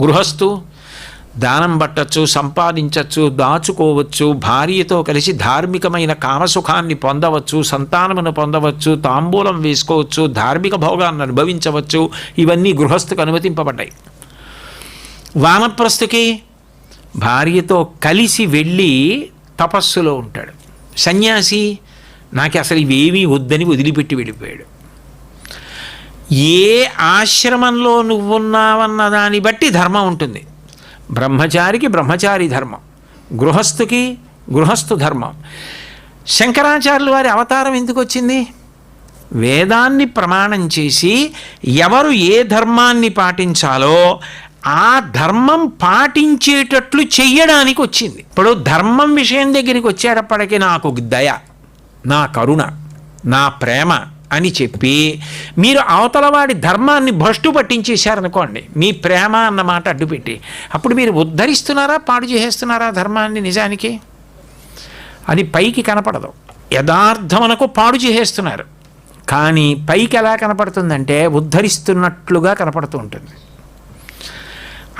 గృహస్థు దానం పట్టచ్చు సంపాదించవచ్చు దాచుకోవచ్చు భార్యతో కలిసి ధార్మికమైన కామసుఖాన్ని పొందవచ్చు సంతానమును పొందవచ్చు తాంబూలం వేసుకోవచ్చు ధార్మిక భోగాన్ని అనుభవించవచ్చు. ఇవన్నీ గృహస్థుకు అనుమతింపబడ్డాయి. వానప్రస్థుకి భార్యతో కలిసి వెళ్ళి తపస్సులో ఉంటాడు. సన్యాసి నాకు అసలు ఇవేమీ వద్దని వదిలిపెట్టి వెళ్ళిపోయాడు. ఏ ఆశ్రమంలో నువ్వున్నావన్న దాన్ని బట్టి ధర్మం ఉంటుంది. బ్రహ్మచారికి బ్రహ్మచారి ధర్మం గృహస్థుకి గృహస్థు ధర్మం. శంకరాచార్యుల వారి అవతారం ఎందుకు వచ్చింది? వేదాన్ని ప్రమాణం చేసి ఎవరు ఏ ధర్మాన్ని పాటించాలో ఆ ధర్మం పాటించేటట్లు చెయ్యడానికి వచ్చింది. ఇప్పుడు ధర్మం విషయం దగ్గరికి వచ్చేటప్పటికి నాకు దయ నా కరుణ నా ప్రేమ అని చెప్పి మీరు అవతలవాడి ధర్మాన్ని భ్రష్టు పట్టించేశారనుకోండి మీ ప్రేమ అన్న మాట అడ్డుపెట్టి అప్పుడు మీరు ఉద్ధరిస్తున్నారా పాడు చేసేస్తున్నారా ధర్మాన్ని నిజానికి? అది పైకి కనపడదు. యథార్థమునకు పాడు చేసేస్తున్నారు. కానీ పైకి ఎలా కనపడుతుందంటే ఉద్ధరిస్తున్నట్లుగా కనపడుతూ ఉంటుంది.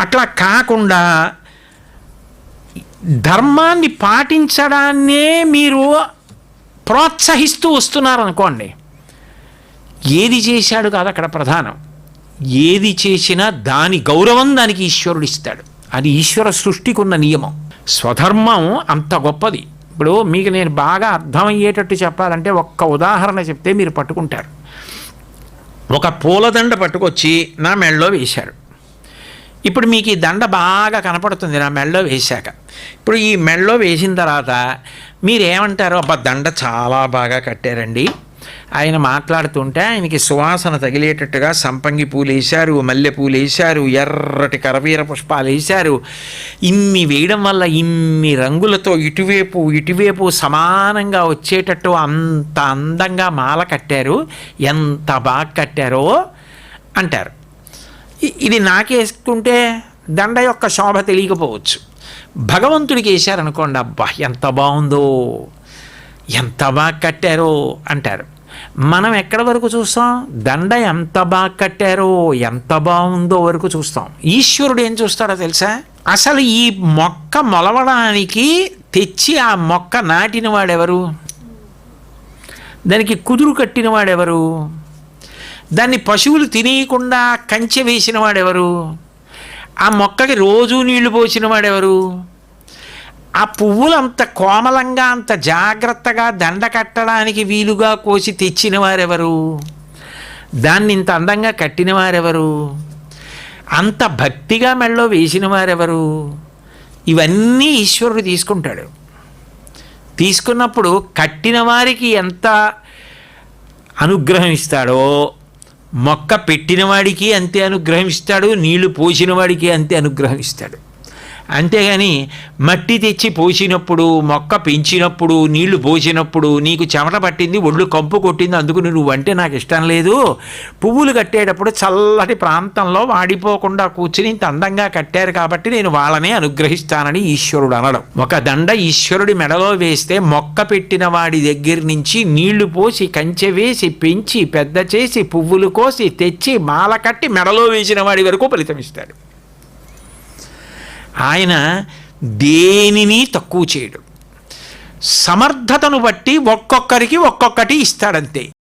అట్లా కాకుండా ధర్మాన్ని పాటించడాన్నే మీరు ప్రోత్సహిస్తూ వస్తున్నారనుకోండి ఏది చేశాడు కాదు అక్కడ ప్రధానం. ఏది చేసినా దాని గౌరవం దానికి ఈశ్వరుడు ఇస్తాడు. అది ఈశ్వర సృష్టికున్న నియమం. స్వధర్మం అంత గొప్పది. ఇప్పుడు మీకు నేను బాగా అర్థమయ్యేటట్టు చెప్పాలంటే ఒక్క ఉదాహరణ చెప్తే మీరు పట్టుకుంటారు. ఒక పూలదండ పట్టుకొచ్చి నా మెళ్ళలో వేశారు. ఇప్పుడు మీకు ఈ దండ బాగా కనపడుతుంది నా మెళ్ళలో వేశాక. ఇప్పుడు ఈ మెళ్ళలో వేసిన తర్వాత మీరేమంటారు అబ్బా దండ చాలా బాగా కట్టారండి. ఆయన మాట్లాడుతుంటే ఆయనకి సువాసన తగిలేటట్టుగా సంపంగి పూలు వేశారు మల్లె పూలు వేశారు ఎర్రటి కరవీర పుష్పాలు వేశారు. ఇన్ని వేయడం వల్ల ఇన్ని రంగులతో ఇటువైపు ఇటువైపు సమానంగా వచ్చేటట్టు అంత అందంగా మాల కట్టారు. ఎంత బాగా కట్టారో అంటారు. ఇది నాకేసుకుంటే దండ యొక్క శోభ తెలియకపోవచ్చు. భగవంతుడికి వేశారనుకోండి అబ్బా ఎంత బాగుందో ఎంత బాగా కట్టారో అంటారు. మనం ఎక్కడి వరకు చూస్తాం? దండ ఎంత బాగా కట్టారో ఎంత బాగుందో వరకు చూస్తాం. ఈశ్వరుడు ఏం చూస్తాడో తెలుసా? అసలు ఈ మొక్క మొలవడానికి తెచ్చి ఆ మొక్క నాటిన వాడెవరు? దానికి కుదురు కట్టిన వాడెవరు? దాన్ని పశువులు తినేయకుండా కంచె వేసిన వాడెవరు? ఆ మొక్కకి రోజు నీళ్ళు పోసిన వాడెవరు? ఆ పువ్వులు అంత కోమలంగా అంత జాగ్రత్తగా దండ కట్టడానికి వీలుగా కోసి తెచ్చిన వారెవరు? దాన్ని ఇంత అందంగా కట్టిన వారెవరు? అంత భక్తిగా మెళ్ళో వేసిన వారెవరు? ఇవన్నీ ఈశ్వరుడు తీసుకుంటాడు. తీసుకున్నప్పుడు కట్టిన వారికి ఎంత అనుగ్రహం ఇస్తాడో మొక్క పెట్టిన వాడికి అంతే అనుగ్రహం ఇస్తాడు నీళ్ళు పోసిన వాడికి అంతే అనుగ్రహం ఇస్తాడు. అంతేగాని మట్టి తెచ్చి పోసినప్పుడు మొక్క పెంచినప్పుడు నీళ్ళు పోసినప్పుడు నీకు చెమట పట్టింది ఒళ్ళు కంపు కొట్టింది అందుకు నువ్వు అంటే నాకు ఇష్టం లేదు. పువ్వులు కట్టేటప్పుడు చల్లటి ప్రాంతంలో వాడిపోకుండా కూర్చుని ఇంత అందంగా కట్టారు కాబట్టి నేను వాళ్ళనే అనుగ్రహిస్తానని ఈశ్వరుడు అనడం. ఒక దండ ఈశ్వరుడి మెడలో వేస్తే మొక్క పెట్టిన వాడి దగ్గర నుంచి నీళ్ళు పోసి కంచె వేసి పెంచి పెద్ద చేసి పువ్వులు కోసి తెచ్చి మాల కట్టి మెడలో వేసిన వాడి వరకు ఫలితం ఇస్తాడు. ఆయన దేనిని తక్కువ చేయడు. సమర్థతను బట్టి ఒక్కొక్కరికి ఒక్కొక్కటి ఇస్తాడంతే.